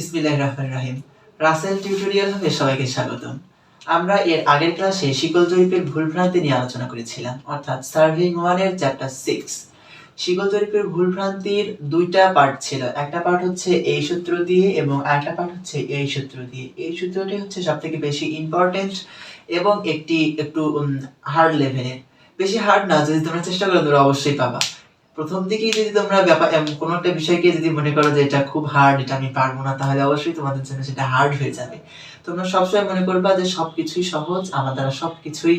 ইসমিল্লাহির রহমানির রহিম। রাসেল টিউটোরিয়াল হবে সবাইকে স্বাগতম। আমরা এর আগের ক্লাসে শিকল জরিপের ভুলভ্রান্তি নিয়ে আলোচনা করেছিলাম, অর্থাৎ সার্ভিং ওয়ানের চ্যাপ্টার সিক্স। শিকল জরিপের ভুলভ্রান্তির দুইটা পার্ট ছিল। একটা পার্ট হচ্ছে এই সূত্র দিয়ে এবং আরেকটা পার্ট হচ্ছে এই সূত্র দিয়ে। এই সূত্রটি হচ্ছে সব থেকে বেশি ইম্পর্টেন্ট এবং একটি একটু হার্ড লেভেলের বেশি হার্ড না, যদি তোমরা চেষ্টা করো, তোমরা অবশ্যই পাবা। প্রথম দিকেই যদি তোমরা ব্যাপার কোনো একটা বিষয়কে যদি মনে করো যে এটা খুব হার্ড এটা আমি পারব না, তাহলে অবশ্যই তোমাদের জন্য সেটা হার্ড হয়ে যাবে। তোমরা সবসময় মনে করবা যে সবকিছুই সহজ, আমার দ্বারা সবকিছুই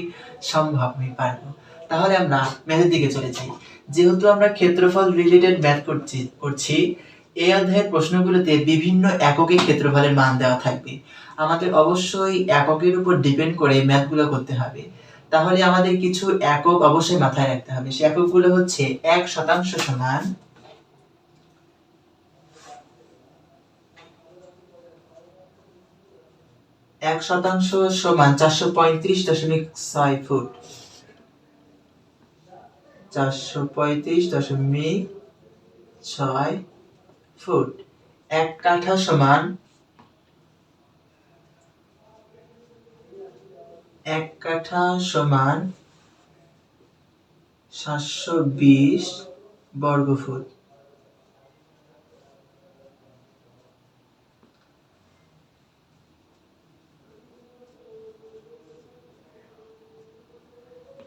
সম্ভব, আমি পারব। তাহলে আমরা ম্যাথের দিকে চলে যাই। যেহেতু আমরা ক্ষেত্রফল রিলেটেড ম্যাথ করছি করছি, এই অধ্যায়ের প্রশ্নগুলোতে বিভিন্ন এককে ক্ষেত্রফলের মান দেওয়া থাকবে। আমাদের অবশ্যই এককের উপর ডিপেন্ড করে ম্যাথগুলো করতে হবে। তাহলে আমাদের কিছু একক অবশ্যই মাথায় রাখতে হবে। সে এককগুলো হচ্ছে এক শতাংশ সমান এক শতাংশ সমান চারশো পঁয়ত্রিশ দশমিক ছয় ফুট। চারশো পঁয়ত্রিশ দশমিক ছয় ফুট। এক কাঠা সমান এক কাঠা সমান সাতশো বিশ বর্গ ফুট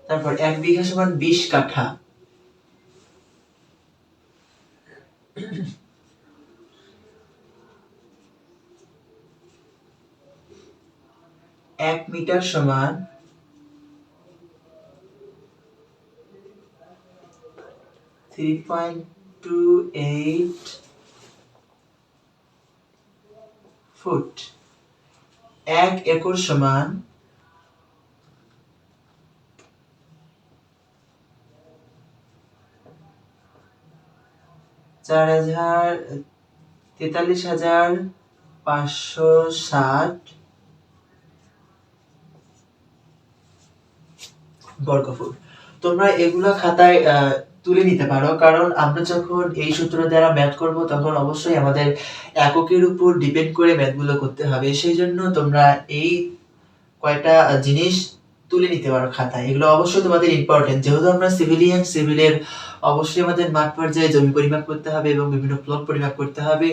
তারপর এক বিঘা সমান বিশ কাঠা। এক মিটার সমান three point two eight feet এক একর সমান চার হাজার তেতাল্লিশ হাজার পাঁচশো ষাট বর্গফুট। তোমরা এগুলো খাতায় তুলে নিতে পারো, কারণ আমরা যখন এই সূত্র দ্বারা ম্যাথ করব, তখন অবশ্যই আমাদের এককের উপর ডিপেন্ড করে ম্যাথগুলো করতে হবে। সেই জন্য তোমরা এই কয়টা জিনিস তুলে নিতে পারো খাতায়। এগুলো অবশ্যই তোমাদের ইম্পর্টেন্ট যেহেতু আমরা সিভিলিয়ান সিভিলের অবশ্যই আমাদের মাঠ পর্যায়ে জমি পরিমাপ করতে হবে এবং বিভিন্ন প্লট পরিমাপ করতে হবে।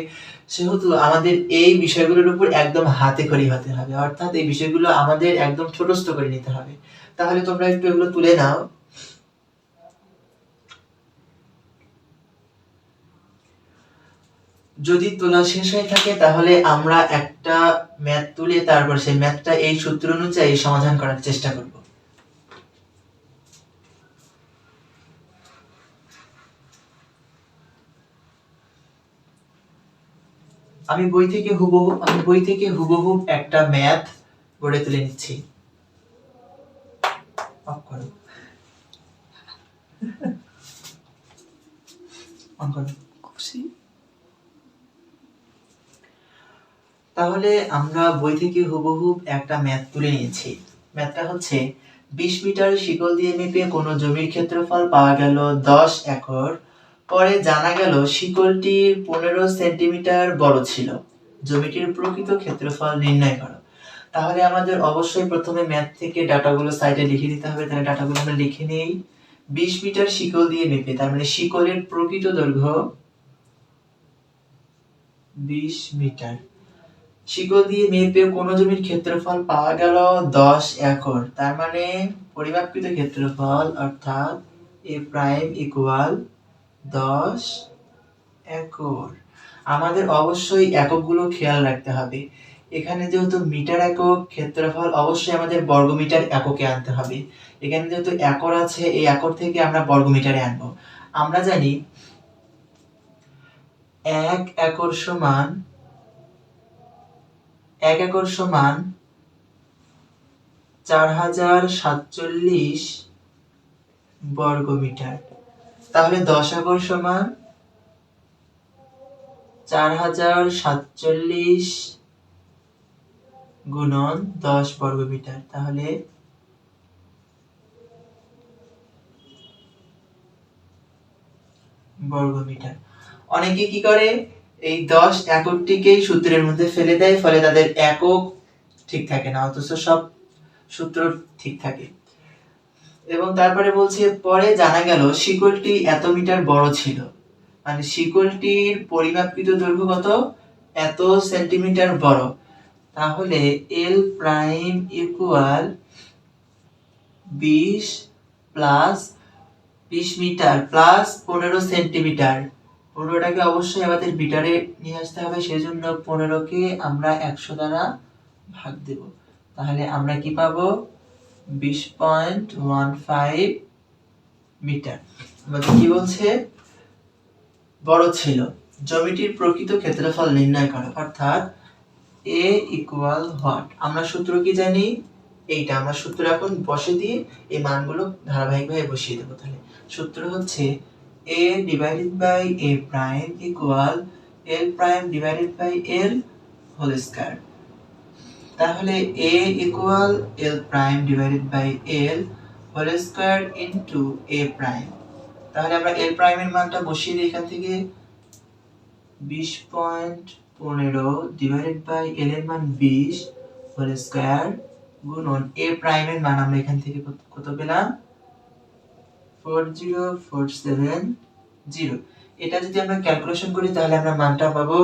সেহেতু আমাদের এই বিষয়গুলোর উপর একদম হাতে খড়ি হতে হবে। অর্থাৎ এই বিষয়গুলো আমাদের একদম ছোটস্থ করে নিতে হবে। তাহলে তোমরা একটু এগুলো তুলে নাও। যদি তোলা শেষ হয়ে থাকে, তাহলে আমরা একটা ম্যাথ তুলে তারপর সেই ম্যাথটা এই সূত্র অনুযায়ী সমাধান করার চেষ্টা করব। আমি বই থেকে হুবহু, আমি বই থেকে হুবহু একটা ম্যাথ গড়ে তুলে নিচ্ছি। অফ করো। অন করো। তাহলে আমরা বই থেকে হুবহু একটা ম্যাথ তুলে নিয়েছি। ম্যাথটা হচ্ছে বিশ মিটার শিকল দিয়ে মেপে কোনো জমির ক্ষেত্রফল পাওয়া গেল দশ একর। পরে জানা গেল শিকলটি পনেরো সেন্টিমিটার বড় ছিল। জমিটির প্রকৃত ক্ষেত্রফল নির্ণয় করো। তাহলে আমাদের অবশ্যই প্রথমে ম্যাথ থেকে ডাটাগুলো সাইডে লিখে দিতে হবে, তাহলে ডাটাগুলো আমরা লিখে নেই বিশ মিটার শিকল দিয়ে মেপে, তার মানে শিকলের প্রকৃত দৈর্ঘ্য বিশ মিটার। শিকল দিয়ে মেপে কোনো জমির ক্ষেত্রফল পাওয়া গেল দশ একর, তার মানে পরিমাপকৃত ক্ষেত্রফল অর্থাৎ এ প্রাইম ইকুয়াল দশ একর। আমাদের অবশ্যই এককগুলো খেয়াল রাখতে হবে। এখানে যেহেতু মিটার একক ক্ষেত্রফল অবশ্যই আমাদের বর্গমিটার এককে আনতে হবে। এখানে যেহেতু একর আছে, এই একর থেকে আমরা বর্গমিটারে আনব। আমরা জানি এক একর সমান, এক একর সমান চার হাজার সাতচল্লিশ বর্গমিটার। তাহলে দশ একর সমান চার হাজার সাতচল্লিশ গুণন দশ বর্গমিটার তাহলে বর্গমিটার অনেকে কি করে? এই দশ এককটিকেই সূত্রের মধ্যে ফেলে দেয়, ফলে তাদের একক ঠিক থাকে না, অথচ সব সূত্র ঠিক থাকে। এবং তারপরে বলছে, পরে জানা গেল শিকলটি এত মিটার বড় ছিল। মানে শিকলটির পরিমাপকৃত দৈর্ঘ্য কত? এত সেন্টিমিটার বড়। তাহলে এল প্রাইম ইকুয়াল বিশ প্লাস বিশ মিটার প্লাস পনেরো সেন্টিমিটার পনেরোটাকে অবশ্যই আমাদের মিটারে নিয়ে আসতে হবে, সেজন্য পনেরোকে আমরা একশো দ্বারা ভাগ দেব। তাহলে আমরা কি পাবো? বিশ পয়েন্ট ওয়ান ফাইভ মিটার। আমাদের কি বলছে? বড় ছিল। জমিটির প্রকৃত ক্ষেত্রফল নির্ণয় করো। অর্থাৎ এ ইকুয়াল হোয়াট আমরা সূত্র কি জানি? এইটা আমরা সূত্র এখন বসে দিয়ে এই মানগুলো ধারাবাহিকভাবে বসিয়ে দেবো তাহলে। সূত্র হচ্ছে A divided by A prime equal L prime divided by L whole square তাহলে A equal L prime divided by L whole square into A prime তাহলে আমরা এল প্রাইমের মানটা বসিয়ে দিই এখান থেকে। বিশ পয়েন্ট পনেরো ডিভাইডেড বাই এল এর মান বিশ হোল স্কয়ার গুণন এ প্রাইমের মান আমরা এখান থেকে কত- পেলাম? Four zero four seven zero এটা যদি আমরা ক্যালকুলেশন করি, তাহলে আমরা মানটা পাবো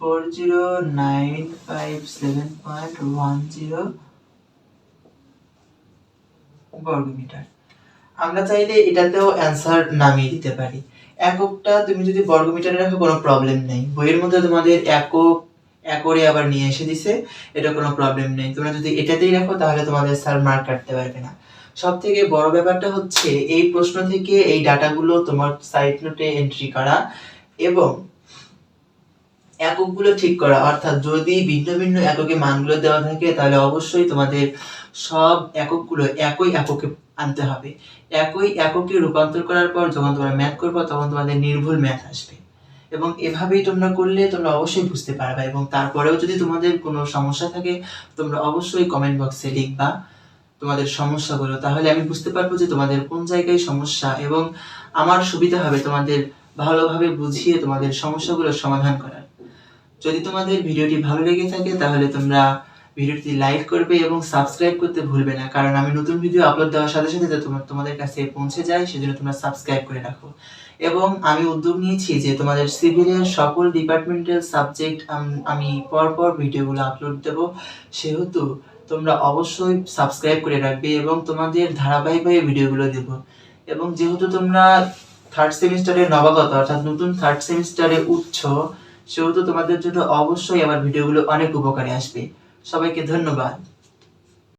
four zero nine five seven point one zero বর্গমিটার। আমরা চাইলে এটাতেও অ্যান্সার নামিয়ে দিতে পারি। এককটা তুমি যদি বর্গমিটারে রাখো, কোনো প্রবলেম নেই। বইয়ের মধ্যে তোমাদের একক, একরে আবার নিয়ে এসে দিছে, এটা কোনো প্রবলেম নেই। তোমরা যদি এটাতেই রাখো, তাহলে তোমাদের স্যার মার্ক কাটতে পারবে না। সব থেকে বড় ব্যাপারটা হচ্ছে, এই প্রশ্ন থেকে এই ডাটাগুলো তোমার সাইড নোটে এন্ট্রি করা এবং এককগুলো ঠিক করা। অর্থাৎ যদি ভিন্ন ভিন্ন এককে মানগুলো দেওয়া থাকে, তাহলে অবশ্যই তোমাদের সব এককগুলো একই এককে আনতে হবে। একই এককে রূপান্তর করার পর যখন তোমরা ম্যাথ করবে, তখন তোমাদের নির্ভুল ম্যাথ আসবে। এবং এভাবেই তোমরা করলে তোমরা অবশ্যই বুঝতে পারবে এবং তারপরেও যদি তোমাদের কোনো সমস্যা থাকে, তোমরা অবশ্যই কমেন্ট বক্সে লিখবা তোমাদের সমস্যাগুলো। তাহলে আমি বুঝতে পারব যে তোমাদের কোন জায়গায় সমস্যা এবং আমার সুবিধা হবে তোমাদের ভালোভাবে বুঝিয়ে তোমাদের সমস্যাগুলোর সমাধান করার। যদি তোমাদের ভিডিওটি ভালো লেগে থাকে, তাহলে তোমরা ভিডিওটি লাইক করবে এবং সাবস্ক্রাইব করতে ভুলবে না। কারণ আমি নতুন ভিডিও আপলোড দেওয়ার সাথে সাথে তোমার তোমাদের কাছে পৌঁছে যায়, সেজন্য তোমরা সাবস্ক্রাইব করে রাখো। এবং আমি উদ্যোগ নিয়েছি যে তোমাদের সিভিলের সকল ডিপার্টমেন্টাল সাবজেক্ট আমি পরপর ভিডিওগুলো আপলোড দেব। সেহেতু তোমরা অবশ্যই সাবস্ক্রাইব করে রাখবে এবং তোমাদের ধারাবাহিকভাবে ভিডিওগুলো দেব এবং যেহেতু তোমরা থার্ড সেমিস্টারে নবাগত, অর্থাৎ নতুন থার্ড সেমিস্টারে উঠছ সেহেতু তোমাদের জন্য অবশ্যই আমার ভিডিওগুলো অনেক উপকারে আসবে। সবাইকে ধন্যবাদ।